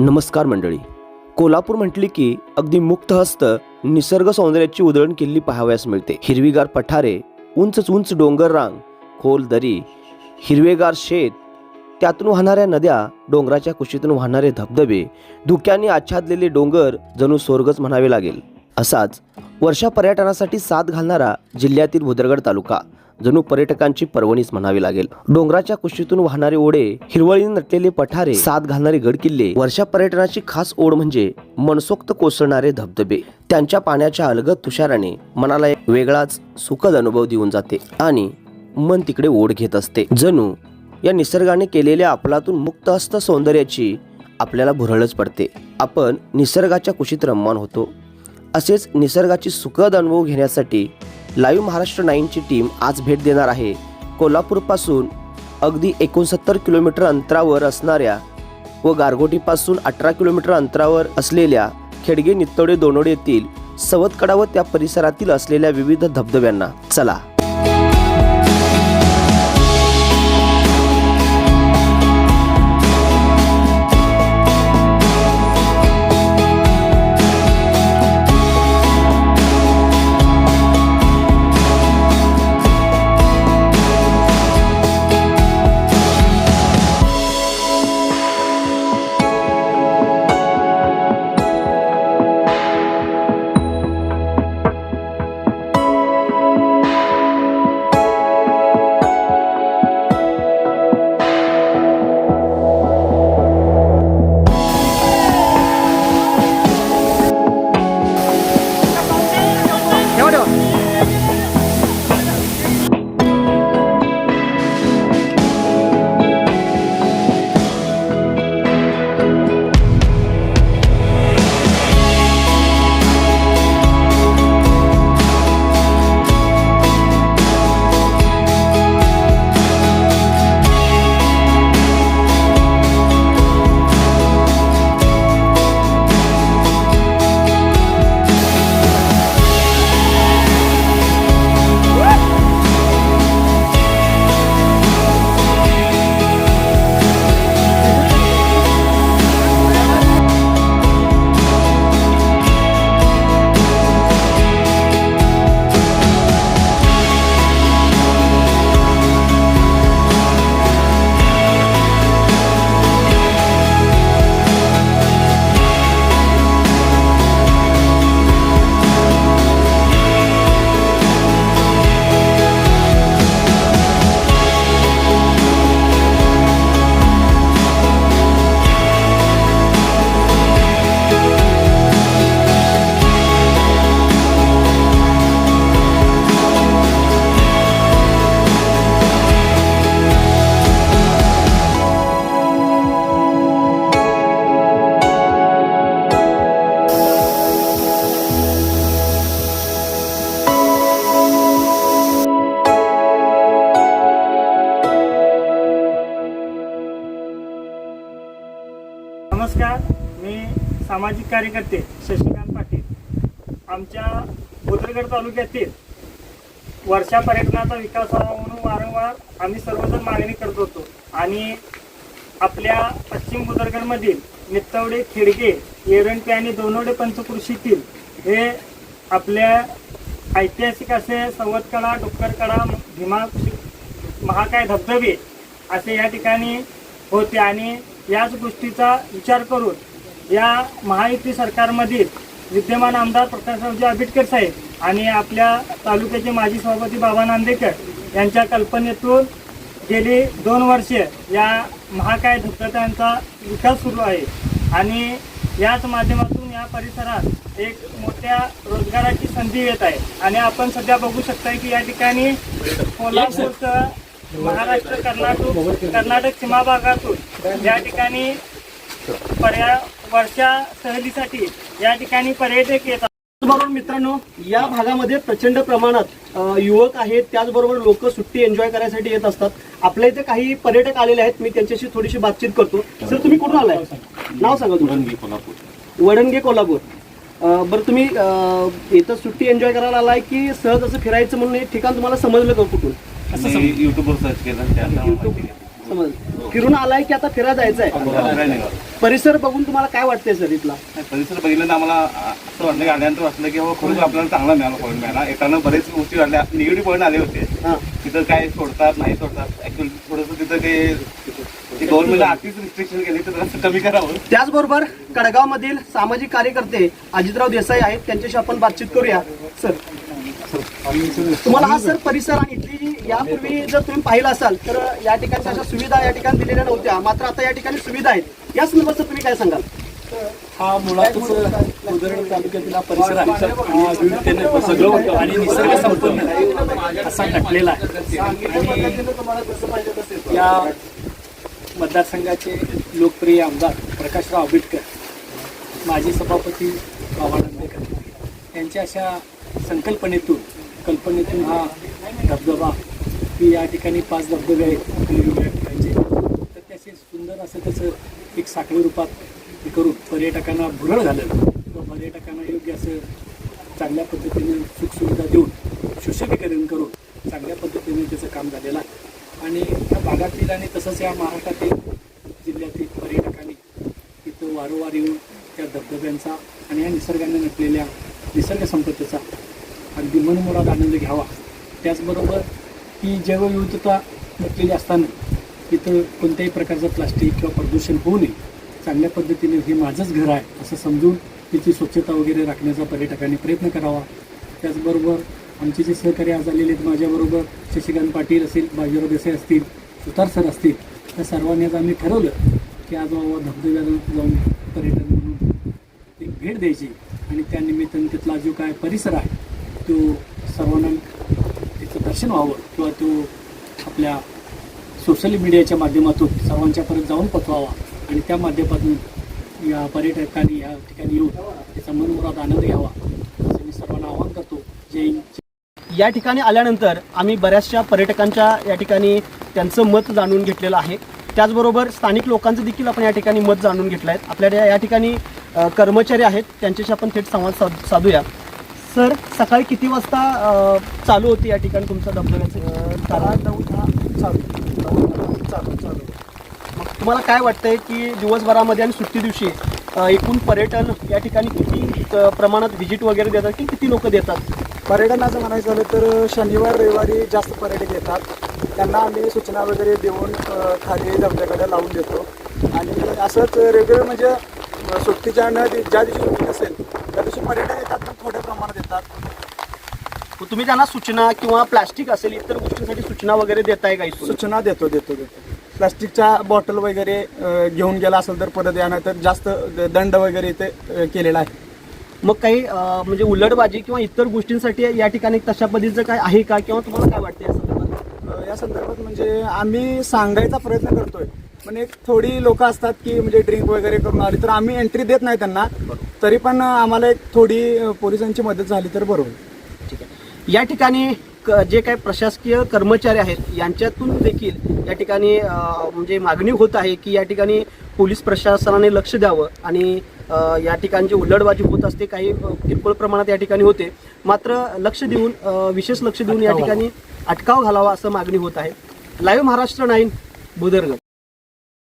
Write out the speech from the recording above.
नमस्कार मंडळी. कोल्हापूर म्हटली की अगदी मुक्त हस्त निसर्ग सौंदर्याची उधळण केलेली पाहावयास मिळते. हिरवीगार पठारे उंच उंच डोंगर रांग खोल दरी हिरवेगार शेत त्यातून वाहणाऱ्या नद्या डोंगराच्या कुशीतून वाहणारे धबधबे धुक्याने आच्छादलेले डोंगर जणू स्वर्गच म्हणावे लागेल. असाच वर्षा पर्यटनासाठी साथ घालणारा जिल्ह्यातील भुदरगड तालुका. जणू पर्यटकांची पर्वणीच म्हणावी लागेल. डोंगराच्या कुशीतून वाहणारे ओढे हिरवळीने नटलेले पठारे साथ घालणारे गडकिल्ले वर्षा पर्यटनाची खास ओढ म्हणजे मनसोक्त कोसळणारे धबधबे. त्यांच्या पाण्याच्या अलगद तुषाराने मनाला एक वेगळाच सुखद अनुभव देऊन जाते आणि मन तिकडे ओढ घेत असते. जणू या निसर्गाने केलेल्या आपलातून मुक्त हस्त सौंदर्याची आपल्याला भुरळच पडते. आपण निसर्गाच्या कुशीत रममान होतो. असेच निसर्गाची सुखद अनुभव घेण्यासाठी लाईव्ह महाराष्ट्र नाईनची टीम आज भेट देणार आहे. कोल्हापूरपासून अगदी एकोणसत्तर किलोमीटर अंतरावर असणाऱ्या व गारगोटीपासून अठरा किलोमीटर अंतरावर असलेल्या खेडगे नित्तोडे दोनोडे येथील सवतकडा व त्या परिसरातील असलेल्या विविध धबधब्यांना चला. नमस्कार मी सामाजिक कार्यकर्ते शशिकांत पाटील. आमच्या भुदरगड तालुक्यातील वर्षा पर्यटनाचा विकास व्हावा म्हणून वारंवार आम्ही सर्वजण मागणी करत होतो. आणि आपल्या पश्चिम भुदरगडमधील नित्तवडे खेडगे एरंटे आणि दोनोडे पंचकृषीतील हे आपल्या ऐतिहासिक असे संवतकडा डुक्करकडा भीमा महाकाय धबधबे असे या ठिकाणी होते. आणि याच गोष्टीचा विचार करून या महायुती सरकारमधील विद्यमान आमदार प्रकाशरावजी आंबेडकर साहेब आणि आपल्या तालुक्याचे माजी सभापती बाबा नांदेकर यांच्या कल्पनेतून गेली दोन वर्षे या महाकाय धबधब्यांचा विकास सुरू आहे. आणि याच माध्यमातून या परिसरात एक मोठ्या रोजगाराची संधी येत आहे. आणि आपण सध्या बघू शकताय की या ठिकाणी कोल्हापूरचं महाराष्ट्र कर्नाटक कर्नाटक सीमा भागातून या ठिकाणी पर्या वर्षा सहलीसाठी या ठिकाणी पर्यटक येतात. बरोबर मित्रांनो या भागामध्ये प्रचंड प्रमाणात युवक आहेत. त्याचबरोबर लोक सुट्टी एन्जॉय करायसाठी येत असतात. आपल्या इथे काही पर्यटक आलेले आहेत. मी त्यांच्याशी थोडीशी बातचीत करतो. सर तुम्ही कुठून आलाय? नाव सांगा तुम्ही वडणगे कोल्हापूर. बरं तुम्ही इथं सुट्टी एन्जॉय करायला आलाय की सहज असं फिरायचं म्हणून हे ठिकाण तुम्हाला समजलं का कुठून? मी युट्यूबवर सर्च केलं आणि त्यात युट्यूब समज फिरून आलाय की आता फिरायला जायचं आहे. परिसर बघून तुम्हाला काय वाटतंय सर इथला? परिसर बघितल्यानं आम्हाला असं वाटलं की आल्यानंतर वाटलं की हो खरोखर आपल्याला चांगला मिळाला पॉईंट मिळाला. येताना बरेच गोष्टी वाटल्या निगेटिव्ह पॉईंट आले होते. हा. तिथं काय सोडतात नाही सोडतात. ऍक्च्युअली थोडंसं तिथं ते रिस्ट्रिक्शन केले तर कमी करावं. त्याचबरोबर कडगाव मधील सामाजिक कार्यकर्ते अजितराव देसाई आहेत. त्यांच्याशी आपण बातचीत करूया. सर तुम्हाला हा सर परिसर आणि की यापूर्वी जर तुम्ही पाहिलं असाल तर या ठिकाणी अशा सुविधा या ठिकाणी दिलेल्या नव्हत्या. मात्र आता या ठिकाणी सुविधा आहेत. या संदर्भात तुम्ही काय सांगाल? हा मुळातच उदरण तालुक्यातील हा परिसर आहे. विविधतेने सगळं होतं आणि निसर्ग संपन्न असा नटलेला आहे. आणि या मतदारसंघाचे लोकप्रिय आमदार प्रकाशराव आंबेडकर माजी सभापती बाबा आंबेडकर यांच्या अशा संकल्पनेतून कल्पनेतून हा धबधबा की या ठिकाणी पाच धबधबे आहेत वेगवेगळ्या ठिकाणचे. तर त्याचे सुंदर असं त्याचं एक साखळी रूपात हे करून पर्यटकांना भुरळ घालत व पर्यटकांना योग्य असं चांगल्या पद्धतीने सुखसुविधा देऊन सुशोभीकरण करून चांगल्या पद्धतीने त्याचं काम झालेलं आहे. आणि त्या भागातील आणि तसंच या महाराष्ट्रातील जिल्ह्यातील पर्यटकांनी इथं वारंवार येऊन त्या धबधब्यांचा आणि या निसर्गाने नटलेल्या निसर्ग संपत्तीचा अगदी मनमुराद आनंद घ्यावा. त्याचबरोबर ही जैवविविधता नटलेली असताना इथं कोणत्याही प्रकारचं प्लास्टिक किंवा प्रदूषण होऊ नये. चांगल्या पद्धतीने हे माझंच घर आहे असं समजून तिची स्वच्छता वगैरे राखण्याचा पर्यटकांनी प्रयत्न करावा. त्याचबरोबर आमचे जे सहकारी आज आलेले आहेत माझ्याबरोबर शशिकांत पाटील असतील बाजीराव देसाई असतील सुतार सर असतील त्या सर्वांनी आज आम्ही ठरवलं की आज बाबा धबधब्याला जाऊन पर्यटन म्हणून एक भेट द्यायची. आणि त्यानिमित्तानं तिथला जो काय परिसर आहे तो सर्वांना दर्शन व्हावं किंवा तो आपल्या सोशल मीडियाच्या माध्यमातून सर्वांच्यापर्यंत जाऊन पोचवावा आणि त्या माध्यमातून या पर्यटकांनी या ठिकाणी येऊन त्याचा मनमुराद आनंद घ्यावा. असं मी सर्वांना आवाहन करतो. जय या ठिकाणी आल्यानंतर आम्ही बऱ्याचशा पर्यटकांच्या या ठिकाणी त्यांचं मत जाणून घेतलेलं आहे. त्याचबरोबर स्थानिक लोकांचं देखील आपण या ठिकाणी मत जाणून घेतलं आहे आपल्याला या ठिकाणी कर्मचारी आहेत. त्यांच्याशी आपण थेट संवाद साध साधूया. सर सकाळी किती वाजता अ, चालू होती या ठिकाणी तुमचं धबधब्याचं दहा नऊ दहा चालू. चालू चालू मग तुम्हाला काय वाटतंय की दिवसभरामध्ये आणि सुट्टी दिवशी अ, एकूण पर्यटन या ठिकाणी किती अ, प्रमाणात व्हिजिट वगैरे देतात की किती लोक देतात? पर्यटनाचं म्हणायचं झालं तर शनिवार रविवारी जास्त पर्यटक येतात. त्यांना आम्ही सूचना वगैरे देऊन अ, खाली धबधब्याकडे लावून देतो. आणि असंच रेग्युलर म्हणजे अ, सुट्टीच्या न ज्या दिवशी सुट्टी नसेल त्या दिवशी पर्यटक येतात पण थोड्या प्रमाणात येतात तुम्ही त्यांना सूचना किंवा प्लास्टिक असेल इतर गोष्टींसाठी सूचना वगैरे देताय का इथून? सूचना देतो देतो देतो. प्लास्टिकच्या बॉटल वगैरे अ, घेऊन गेला असेल तर परत या तर जास्त दंड वगैरे इथे अ, केलेला आहे. मग काही अं, म्हणजे उलटबाजी किंवा इतर गोष्टींसाठी या ठिकाणी तशा पद्धतीचं काय आहे का किंवा तुम्हाला काय वाटतं या संदर्भात? अ, या संदर्भात म्हणजे आम्ही सांगायचा प्रयत्न करतोय. पण एक थोडी लोक असतात की म्हणजे ड्रिंक वगैरे करून आली तर आम्ही एंट्री देत नाही त्यांना. तरी पण आम्हाला एक थोडी अ, पोलिसांची मदत झाली तर बरोबर. आहे या ठिकाणी क- जे काही प्रशासकीय कर्मचारी आहेत यांच्यातून देखील या ठिकाणी म्हणजे मागणी होत आहे की या ठिकाणी पोलीस प्रशासनाने लक्ष द्यावं आणि या ठिकाणी जी उल्लडबाजी होत असते काही किरकोळ प्रमाणात या ठिकाणी होते. मात्र लक्ष देऊन विशेष लक्ष देऊन या ठिकाणी अटकाव घालावा असं मागणी होत आहे. Live Maharashtra nine Budargad.